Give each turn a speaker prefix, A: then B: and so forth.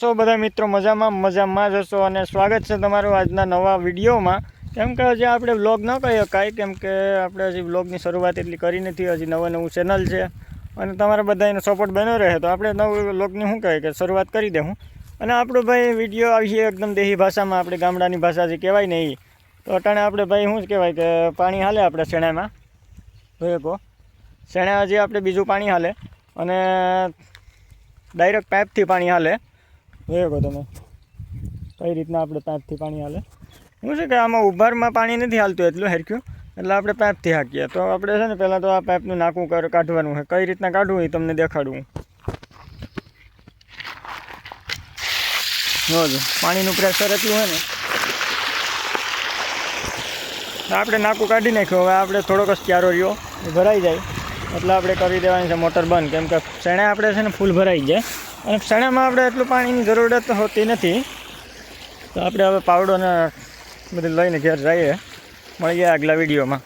A: છો બધા મિત્રો મજામાં મજામાં જ હશો અને સ્વાગત છે તમારું આજના નવા વિડીયોમાં. કેમ કે હજી આપણે વ્લોગ ન કહી શકાય, કેમ કે આપણે હજી વ્લોગની શરૂઆત એટલી કરી નથી, હજી નવું નવું ચેનલ છે અને તમારા બધાનો સપોર્ટ બન્યો રહે તો આપણે નવું વ્લોગની શું કહે કે શરૂઆત કરી દઉં અને આપણો ભાઈ વીડિયો આવીએ એકદમ દેહી ભાષામાં, આપણે ગામડાની ભાષા જે કહેવાય ને એ તો અટાણે આપણે ભાઈ શું જ કહેવાય કે પાણી હાલે આપણે શેણામાં. જોઈએ કહો શેણા હજી આપણે બીજું પાણી હાલે અને ડાયરેક્ટ પાઇપથી પાણી હાલે. જોયો કહો તમે? કઈ રીતના આપણે પાઇપથી પાણી હાલે? શું છે કે આમાં ઉભારમાં પાણી નથી હાલતું એટલું હેરક્યું એટલે આપણે પાઇપથી હાકીએ. તો આપણે છે ને પહેલાં તો આ પાઇપનું નાકું કાઢવાનું છે કઈ રીતના કાઢવું એ તમને દેખાડવું જોજો પાણીનું પ્રેશર એટલું હોય ને. આપણે નાકું કાઢી નાખ્યું. હવે આપણે થોડોક જ ક્યારો રહ્યો. ભરાઈ જાય. એટલે આપણે કરી દેવાની છે મોટર બંધ. કેમ કે શેણે આપણે છે ને ફૂલ ભરાઈ જાય. અને શેણામાં આપણે એટલું પાણીની જરૂરત હોતી નથી. તો આપણે હવે પાવડો ને બધું લઈને ઘેર જઈએ. મળીએ આગલા વિડીયોમાં.